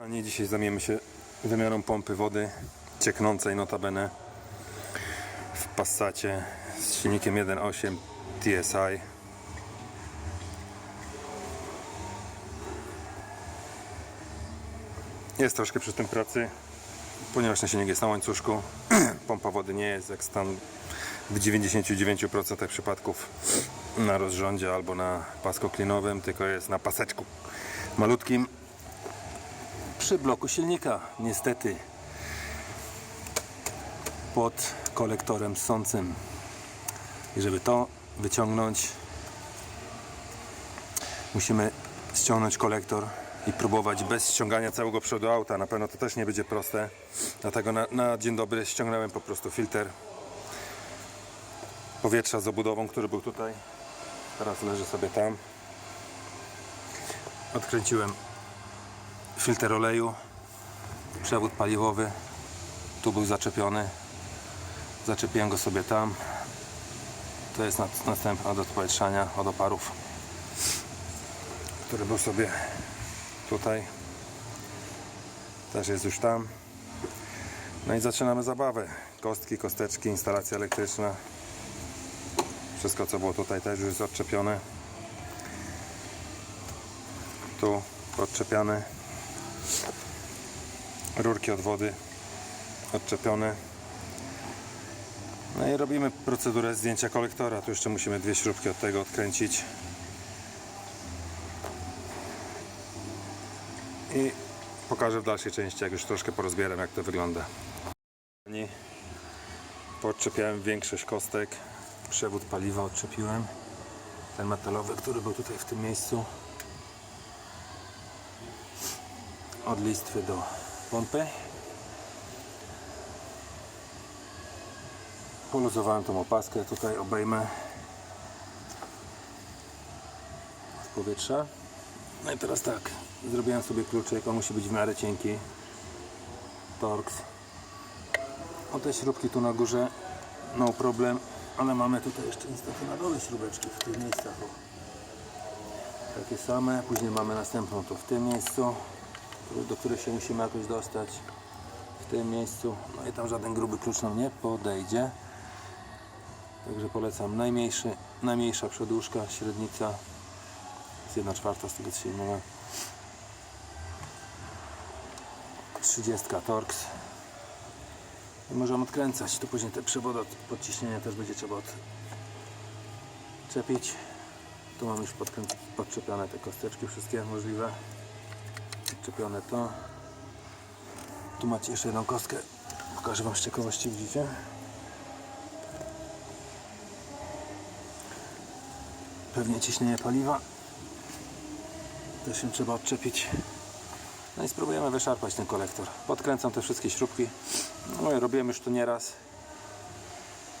A nie dzisiaj zajmiemy się wymianą pompy wody cieknącej notabene w Passacie z silnikiem 1.8 TSI. Jest troszkę przy tym pracy, ponieważ ten silnik jest na łańcuszku. Pompa wody nie jest jak stan w 99% przypadków na rozrządzie albo na pasku klinowym, tylko jest na paseczku malutkim przy bloku silnika, niestety pod kolektorem ssącym. I żeby to wyciągnąć, musimy ściągnąć kolektor i próbować bez ściągania całego przodu auta. Na pewno to też nie będzie proste. Dlatego na, na dzień dobry ściągnąłem po prostu filtr powietrza z obudową, który był tutaj. Teraz leży sobie tam. Odkręciłem filtr oleju, przewód paliwowy, tu był zaczepiony, zaczepiłem go sobie tam, to jest następna do odpowietrzania od oparów, który był sobie tutaj, też jest już tam. No i zaczynamy zabawę, kostki, kosteczki, instalacja elektryczna, wszystko co było tutaj też już jest odczepione, tu odczepiane rurki od wody odczepione. No i robimy procedurę zdjęcia kolektora. Tu jeszcze musimy dwie śrubki od tego odkręcić. I pokażę w dalszej części jak już troszkę porozbieram jak to wygląda. Podczepiałem większość kostek. Przewód paliwa odczepiłem. Ten metalowy, który był tutaj w tym miejscu od listwy do pompy. Poluzowałem tą opaskę, tutaj obejmę z powietrza. No i teraz tak, zrobiłem sobie kluczyk, on musi być w miarę cienki. Torx. O te śrubki tu na górze, no problem, ale mamy tutaj jeszcze niestety na dole śrubeczki w tych miejscach. Takie same, później mamy następną to w tym miejscu do których się musimy jakoś dostać w tym miejscu. No i tam żaden gruby klucz nam nie podejdzie. Także polecam najmniejszy, najmniejsza przedłużka, średnica jest 1 czwarta z tego co się mówię. 30 Torx. I możemy odkręcać. Tu później te przewody od podciśnienia też będzie trzeba odczepić. Tu mam już podczepione te kosteczki wszystkie możliwe czepione to. Tu macie jeszcze jedną kostkę. Pokażę Wam z ciekawości, widzicie? Pewnie ciśnienie paliwa. Też się trzeba odczepić. No i spróbujemy wyszarpać ten kolektor. Podkręcam te wszystkie śrubki. No i robiłem już to nieraz.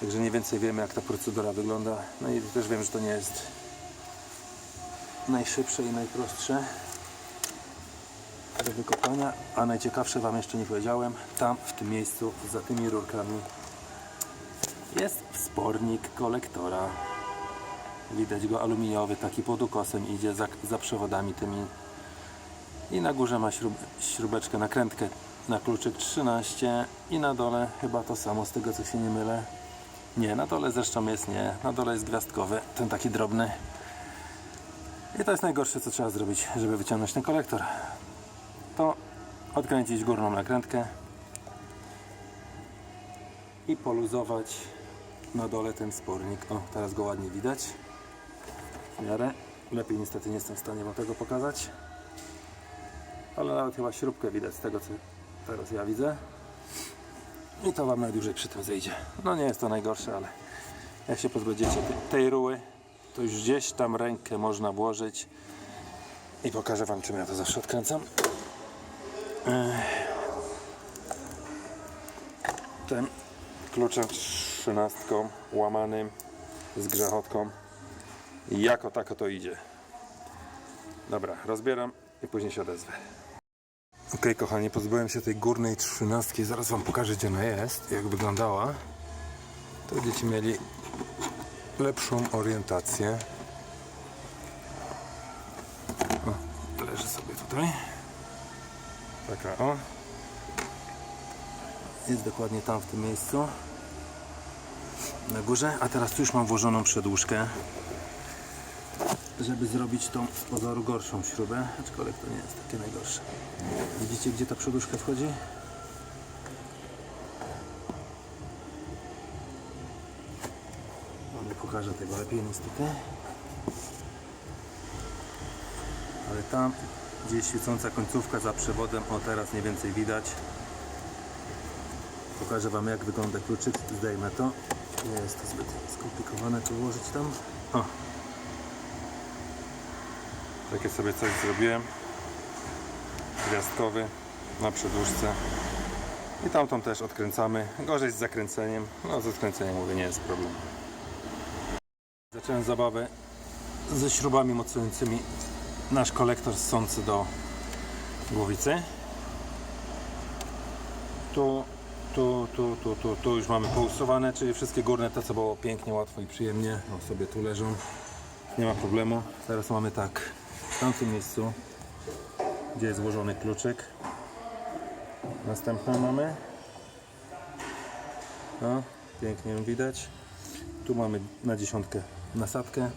Także mniej więcej wiemy jak ta procedura wygląda. No i też wiem, że to nie jest najszybsze i najprostsze do wykopania, a najciekawsze Wam jeszcze nie powiedziałem, tam w tym miejscu, za tymi rurkami jest wspornik kolektora. Widać go aluminiowy, taki pod ukosem idzie za, za przewodami tymi. I na górze ma śrub, śrubeczkę, nakrętkę na kluczyk 13 i na dole chyba to samo z tego co się nie mylę. Nie, na dole zresztą jest nie, na dole jest gwiazdkowy, ten taki drobny. I to jest najgorsze co trzeba zrobić, żeby wyciągnąć ten kolektor to odkręcić górną nakrętkę i poluzować na dole ten spornik. O, teraz go ładnie widać. W miarę. Lepiej niestety nie jestem w stanie Wam tego pokazać. Ale nawet chyba śrubkę widać z tego co teraz ja widzę. I to Wam najdłużej przy tym zejdzie. No nie jest to najgorsze, ale jak się pozbędziecie te- tej ruły, to już gdzieś tam rękę można włożyć i pokażę Wam czym ja to zawsze odkręcam. Ten kluczem trzynastką łamanym z grzechotką jako tako to idzie. Dobra, rozbieram i później się odezwę. Ok, kochani, pozbyłem się tej górnej trzynastki. Zaraz Wam pokażę, gdzie ona jest, jak wyglądała. To będziecie mieli lepszą orientację. O, leży sobie tutaj. Taka o. Jest dokładnie tam w tym miejscu. Na górze. A teraz tu już mam włożoną przedłużkę. Żeby zrobić tą z pozoru gorszą śrubę. Aczkolwiek to nie jest takie najgorsze. Widzicie gdzie ta przedłużka wchodzi? No, nie pokażę tego lepiej niestety. Ale tam gdzie jest świecąca końcówka za przewodem, o teraz mniej więcej widać. Pokażę Wam jak wygląda kluczyk, zdejmę to. Nie jest to zbyt skomplikowane tu ułożyć tam. O. Takie sobie coś zrobiłem. Gwiazdkowy na przedłużce. I tamtą też odkręcamy. Gorzej z zakręceniem. No z odkręceniem mówię, nie jest problem. Zacząłem zabawę ze śrubami mocującymi nasz kolektor ssący do głowicy. Tu, tu, tu, tu, tu, tu już mamy pousuwane, czyli wszystkie górne te co było pięknie, łatwo i przyjemnie. O, sobie tu leżą. Nie ma problemu. Teraz mamy tak, w tamtym miejscu, gdzie jest włożony kluczyk. Następną mamy. No, pięknie ją widać. Tu mamy na dziesiątkę nasadkę.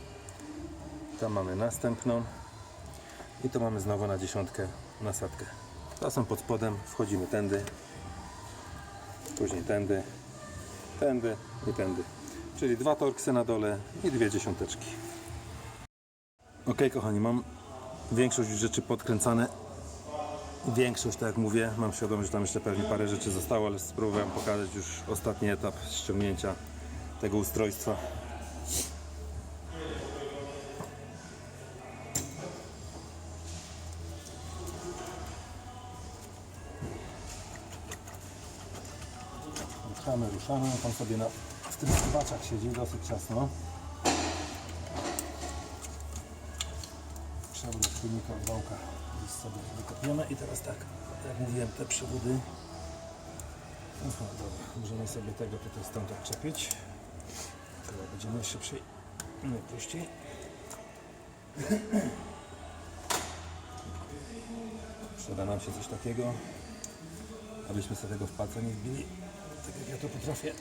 Tam mamy następną. I to mamy znowu na dziesiątkę nasadkę. Są pod spodem, wchodzimy tędy, później tędy, tędy i tędy. Czyli dwa torksy na dole i dwie dziesiąteczki. Ok, kochani, mam większość rzeczy podkręcane. Większość, tak jak mówię, mam świadomość, że tam jeszcze pewnie parę rzeczy zostało, ale spróbowałem pokazać już ostatni etap ściągnięcia tego ustrojstwa. Ruszamy. Pan sobie na, w tych skrywaczach siedzi dosyć ciasno. Przewód od silnika wałka jest sobie wykopione i teraz tak, jak mówiłem, te przewody Aha, dobra, możemy sobie tego tutaj stąd odczepić. Chyba będziemy szybciej, najprościej. Przyda nam się coś takiego, abyśmy sobie tego w palce nie wbili, tak ja to potrafię.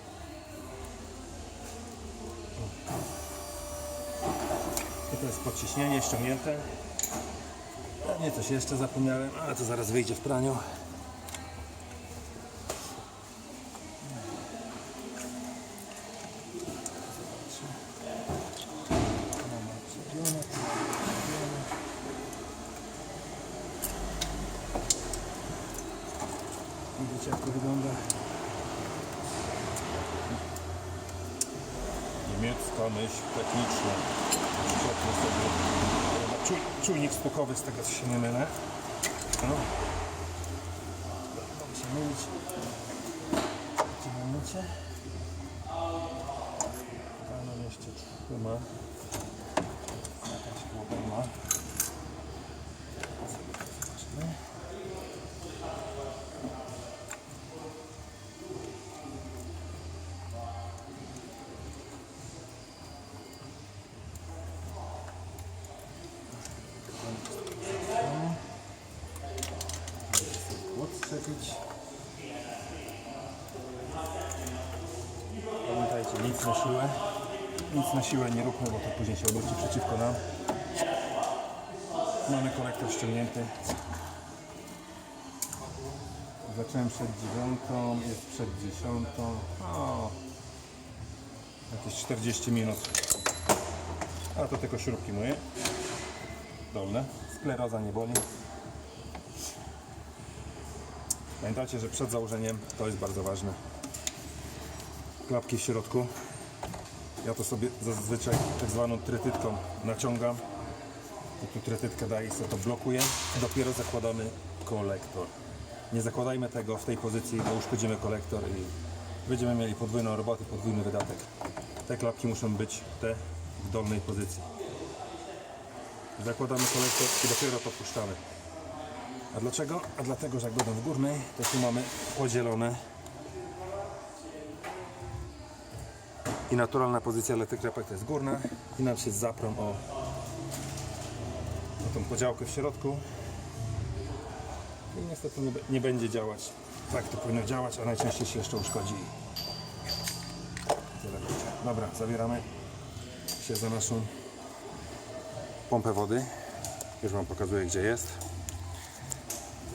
I to jest podciśnienie ściągnięte. Nie coś jeszcze zapomniałem, ale to zaraz wyjdzie w praniu. Mamy odczepione, odczepione. Widzicie jak to wygląda? Niemiecka myśl techniczna. Odczepmy sobie czuj- czujnik skokowy z tego co się nie mylę. No. Mogę się mylić. Tym momencie. Tam jeszcze trzyma. Siłę. Nic na siłę nie róbmy, bo to później się obróci przeciwko nam. Mamy kolektor ściągnięty. Zacząłem przed dziewiątą, jest przed dziesiątą. O, jakieś 40 minut. A to tylko śrubki moje. Dolne. Skleroza nie boli. Pamiętajcie, że przed założeniem to jest bardzo ważne. Klapki w środku. Ja to sobie zazwyczaj tak zwaną trytytką naciągam. I tu trytytkę daję i sobie to blokuję. Dopiero zakładamy kolektor. Nie zakładajmy tego w tej pozycji, bo uszkodzimy kolektor i będziemy mieli podwójną robotę, podwójny wydatek. Te klapki muszą być te w dolnej pozycji. Zakładamy kolektor i dopiero to puszczamy. A dlaczego? A dlatego, że jak będą w górnej, to tu mamy podzielone i naturalna pozycja dla tych klapek to jest górna i nam się zaprą o, o tą podziałkę w środku i niestety nie, nie będzie działać. Tak to powinno działać, a najczęściej się jeszcze uszkodzi. Dobra, zabieramy się za naszą pompę wody. Już Wam pokazuję gdzie jest.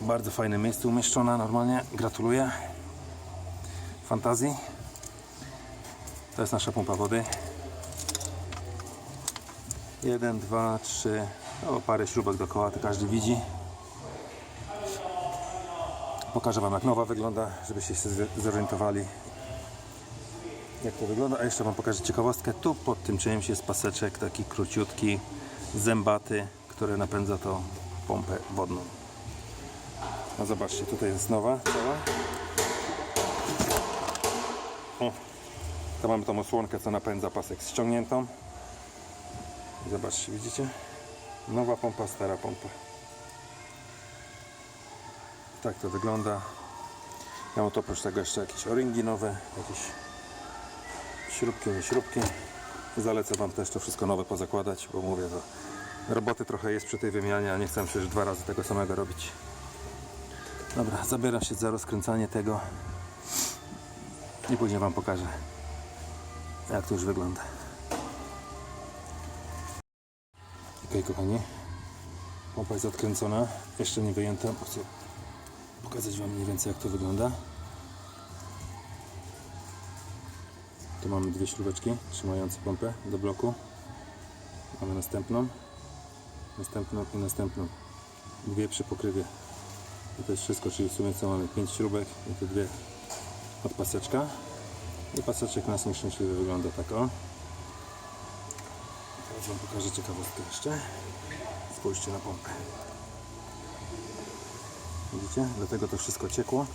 Bardzo fajne miejsce umieszczona normalnie. Gratuluję. Fantazji. To jest nasza pompa wody. Jeden, dwa, trzy, no parę śrubek dookoła, to każdy widzi. Pokażę Wam jak nowa wygląda, żebyście się zorientowali jak to wygląda. A jeszcze Wam pokażę ciekawostkę. Tu pod tym czymś jest paseczek taki króciutki, zębaty, który napędza tą pompę wodną. No zobaczcie, tutaj jest nowa cała. O, to mamy tą osłonkę, co napędza pasek ściągniętą. Zobaczcie, widzicie? Nowa pompa, stara pompa. Tak to wygląda. Mam tu oprócz tego jeszcze jakieś o-ringi nowe, jakieś śrubki, nie śrubki. Zalecę Wam też to wszystko nowe pozakładać, bo mówię, to roboty trochę jest przy tej wymianie, a nie chcę przecież dwa razy tego samego robić. Dobra, zabieram się za rozkręcanie tego i później Wam pokażę, jak to już wygląda. Ok, kochani, pompa jest odkręcona, jeszcze nie wyjęta, chcę pokazać Wam mniej więcej jak to wygląda. Tu mamy dwie śrubeczki trzymające pompę do bloku. Mamy następną, następną i następną. Dwie przy pokrywie. I to jest wszystko, czyli w sumie co mamy? Pięć śrubek i te dwie od paseczka. I paseczek nas nieszczęśliwy wygląda tak o. Teraz Wam pokażę ciekawostkę jeszcze. Spójrzcie na pompę. Widzicie? Dlatego to wszystko ciekło.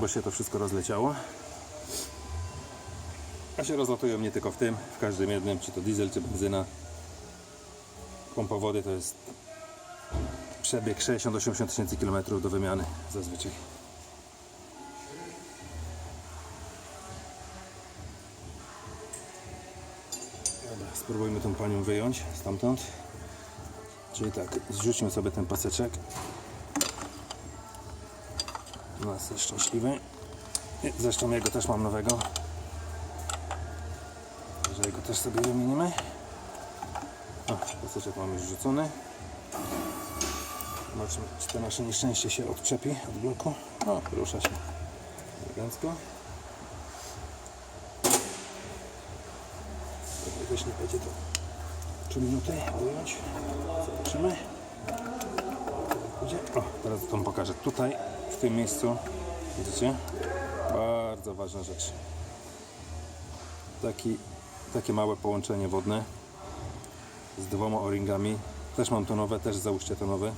Bo się to wszystko rozleciało. A się rozlatują nie tylko w tym, w każdym jednym, czy to diesel, czy benzyna. Pompa wody to jest przebieg 60-80 tysięcy kilometrów do wymiany zazwyczaj. Spróbujmy tą panią wyjąć stamtąd. Czyli tak, zrzućmy sobie ten paseczek. Nas jest szczęśliwy. Zresztą jego też mam nowego. Że jego też sobie wymienimy. O, paseczek mam już rzucony. Zobaczmy, czy to nasze nieszczęście się odczepi od bloku. O, rusza się elegancko. Nie będzie to 3 minuty wyjąć. Zobaczymy. O, teraz to pokażę. Tutaj, w tym miejscu, widzicie? Bardzo ważna rzecz. Taki, takie małe połączenie wodne z dwoma o-ringami. Też mam to nowe, też załóżcie to nowe.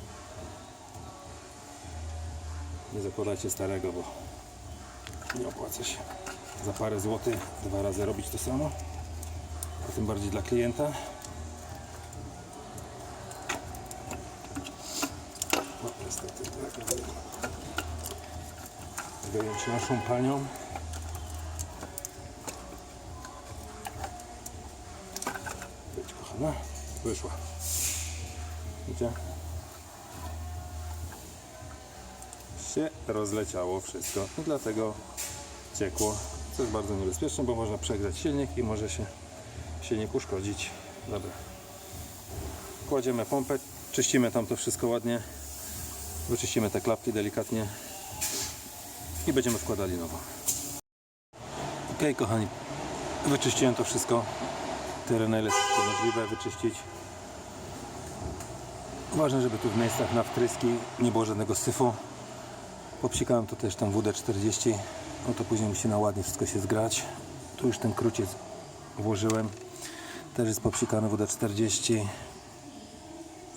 Nie zakładajcie starego, bo nie opłaca się. Za parę złotych dwa razy robić to samo. Tym bardziej dla klienta. No, niestety, tak wyjąć naszą panią. Być kochana. Wyszła. Widzicie? Się rozleciało wszystko dlatego ciekło. Co jest bardzo niebezpieczne, bo można przegrzać silnik i może się silnik uszkodzić. Dobra. Kładziemy pompę, czyścimy tam to wszystko ładnie. Wyczyścimy te klapki delikatnie i będziemy wkładali nową. Ok, kochani, wyczyściłem to wszystko. Tyle na ile to możliwe wyczyścić. Ważne, żeby tu w miejscach na wtryski nie było żadnego syfu. Popsikałem to też tam WD-40. No to później musi na ładnie wszystko się zgrać. Tu już ten kruciec włożyłem. Też jest popsikany WD-40.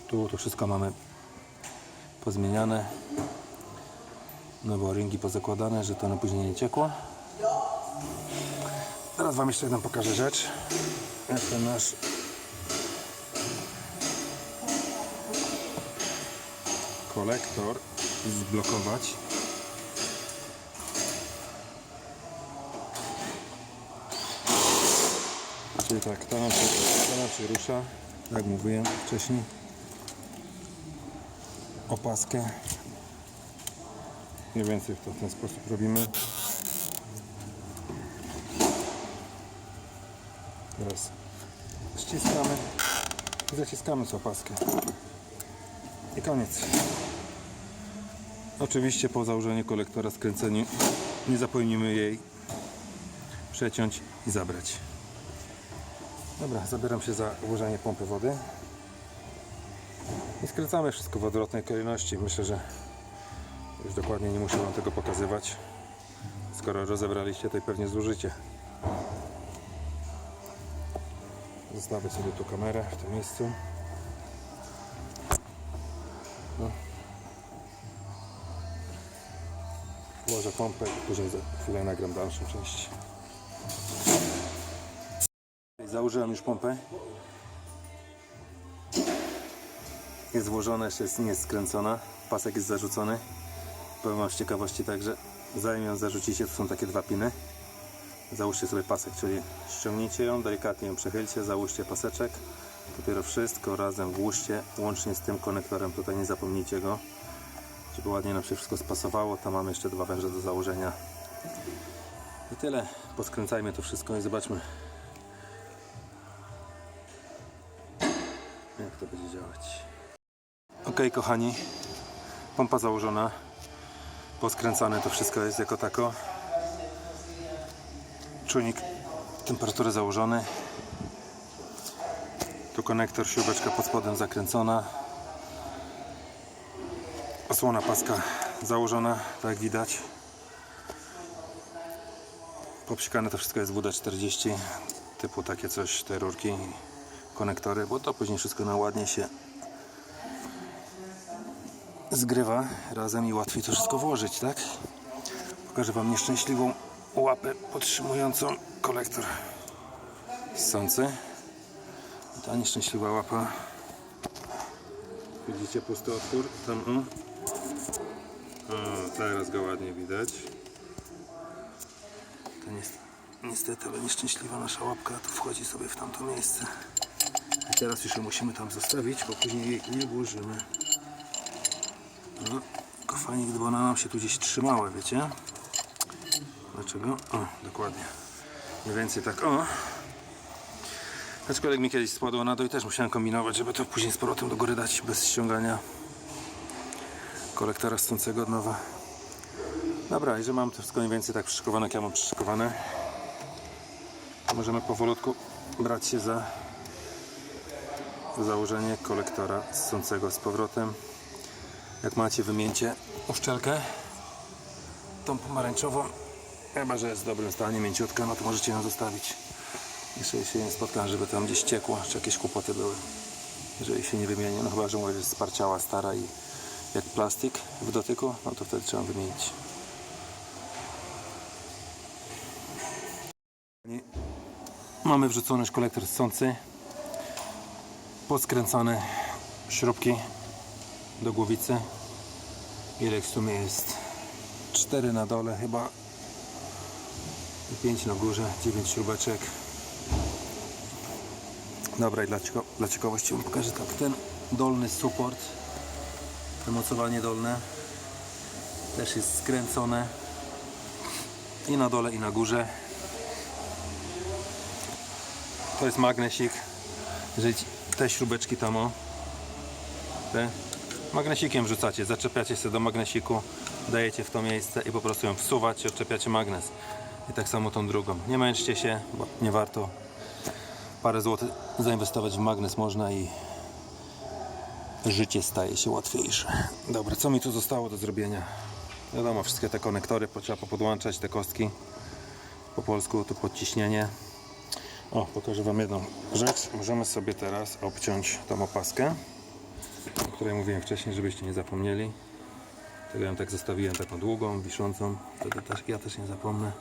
Tu to wszystko mamy pozmieniane. Nowe ringi pozakładane, że to na później nie ciekło. Teraz Wam jeszcze jedną pokażę rzecz. Jak ten nasz kolektor zblokować. Czyli tak, to nam się, to nam się rusza, jak mówiłem wcześniej. opaskę. Mniej więcej to w ten sposób robimy. Teraz ściskamy i zaciskamy z opaskę. I koniec. Oczywiście po założeniu kolektora skręceniu nie zapomnimy jej przeciąć i zabrać. Dobra, zabieram się za ułożenie pompy wody. I skręcamy wszystko w odwrotnej kolejności. Myślę, że już dokładnie nie muszę Wam tego pokazywać. Skoro rozebraliście, to pewnie zużycie. Zostawię sobie tu kamerę w tym miejscu. No. Włożę pompę i później za chwilę nagram dalszą część. Założyłem już pompę. Jest włożona, jeszcze jest, nie jest skręcona. Pasek jest zarzucony. Powiem Wam z ciekawości także, zanim ją zarzucicie, to są takie dwa piny. Załóżcie sobie pasek, czyli ściągnijcie ją, delikatnie ją przechylcie, załóżcie paseczek. Dopiero wszystko razem włóżcie, łącznie z tym konektorem, tutaj nie zapomnijcie go. Żeby ładnie nam się wszystko spasowało. Tam mamy jeszcze dwa węże do założenia. I tyle. Poskręcajmy to wszystko i zobaczmy, Ok, kochani, pompa założona, poskręcane to wszystko jest jako tako. Czujnik temperatury założony. Tu konektor, śrubeczka pod spodem zakręcona. Osłona paska założona, tak jak widać. Popsikane to wszystko jest WD-40, typu takie coś, te rurki, konektory, bo to później wszystko na ładnie się zgrywa razem i łatwiej to wszystko włożyć, tak? Pokażę Wam nieszczęśliwą łapę podtrzymującą kolektor ssący. Ta nieszczęśliwa łapa. Widzicie pusty otwór? Tam, o. o teraz go ładnie widać. To niestety, niestety, ale nieszczęśliwa nasza łapka tu wchodzi sobie w tamto miejsce. I teraz już ją musimy tam zostawić, bo później jej nie włożymy. No, fajnie, gdyby ona nam się tu gdzieś trzymała, wiecie? Dlaczego? O, dokładnie. Mniej więcej tak, o. Aczkolwiek mi kiedyś spadła na dół i też musiałem kombinować, żeby to później z powrotem do góry dać bez ściągania kolektora stącego od nowa. Dobra, i że mam to wszystko mniej więcej tak przyszykowane, jak ja mam przyszykowane, to możemy powolutku brać się za założenie kolektora ssącego z powrotem. Jak macie, wymieńcie uszczelkę, tą pomarańczową, chyba że jest w dobrym stanie, mięciutka, no to możecie ją zostawić. Jeszcze się nie spotkałem, żeby tam gdzieś ciekło, czy jakieś kłopoty były. Jeżeli się nie wymieni, no chyba, że mówię, jest sparciała, stara i jak plastik w dotyku, no to wtedy trzeba wymienić. Mamy wrzucony już kolektor ssący, poskręcane śrubki do głowicy. Ile w sumie jest? 4 na dole chyba i 5 na górze, 9 śrubeczek. Dobra, i dla, cieko dla ciekawości Wam pokażę tak. Ten dolny support, wymocowanie dolne, też jest skręcone i na dole, i na górze. To jest magnesik. Jeżeli te śrubeczki tam o, te magnesikiem wrzucacie, zaczepiacie się do magnesiku, dajecie w to miejsce i po prostu ją wsuwacie, odczepiacie magnes. I tak samo tą drugą. Nie męczcie się, bo nie warto. Parę złotych zainwestować w magnes można i życie staje się łatwiejsze. Dobra, co mi tu zostało do zrobienia? Wiadomo, wszystkie te konektory trzeba popodłączać, te kostki. Po polsku to podciśnienie. O, pokażę Wam jedną rzecz. Możemy sobie teraz obciąć tą opaskę, o której mówiłem wcześniej, żebyście nie zapomnieli. Tego ją tak zostawiłem taką długą, wiszącą. Wtedy też, ja też nie zapomnę.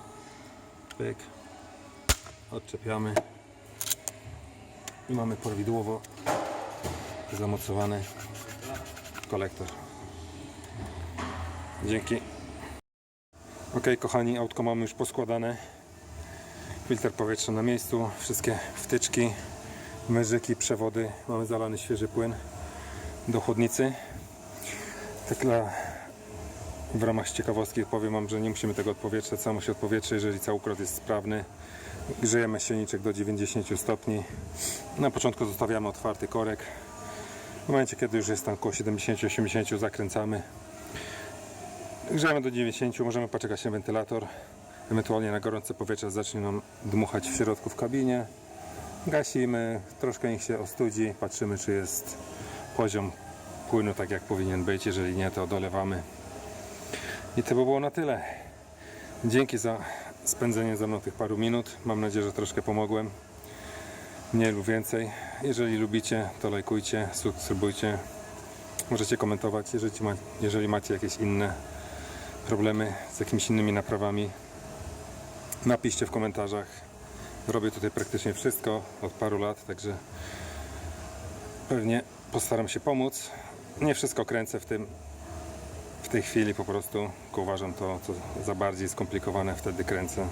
Pyk. Odczepiamy. I mamy prawidłowo zamocowany kolektor. Dzięki. Ok, kochani, autko mamy już poskładane. Filtr powietrza na miejscu, wszystkie wtyczki, myżyki, przewody. Mamy zalany świeży płyn do chłodnicy. Tak dla w ramach ciekawostki powiem Wam, że nie musimy tego odpowietrzać, samo się odpowietrzy, jeżeli całokrot jest sprawny. Grzejemy silniczek do 90 stopni. Na początku zostawiamy otwarty korek. W momencie, kiedy już jest tam około 70-80 zakręcamy. Grzejemy do 90, możemy poczekać na wentylator. Ewentualnie na gorące powietrze zacznie nam dmuchać w środku w kabinie. Gasimy, troszkę niech się ostudzi, patrzymy czy jest poziom płynu tak jak powinien być. Jeżeli nie, to dolewamy. I to by było na tyle. Dzięki za spędzenie ze mną tych paru minut. Mam nadzieję, że troszkę pomogłem. Mniej lub więcej. Jeżeli lubicie, to lajkujcie, subskrybujcie. Możecie komentować, jeżeli, ma, jeżeli macie jakieś inne problemy z jakimiś innymi naprawami. Napiszcie w komentarzach. Robię tutaj praktycznie wszystko od paru lat, także pewnie postaram się pomóc. Nie wszystko kręcę w tym, w tej chwili po prostu tylko uważam to, co za bardziej skomplikowane, wtedy kręcę.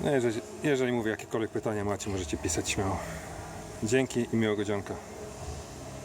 No jeżeli, jeżeli mówię, jakiekolwiek pytania macie, możecie pisać śmiało. Dzięki i miłego dzionka.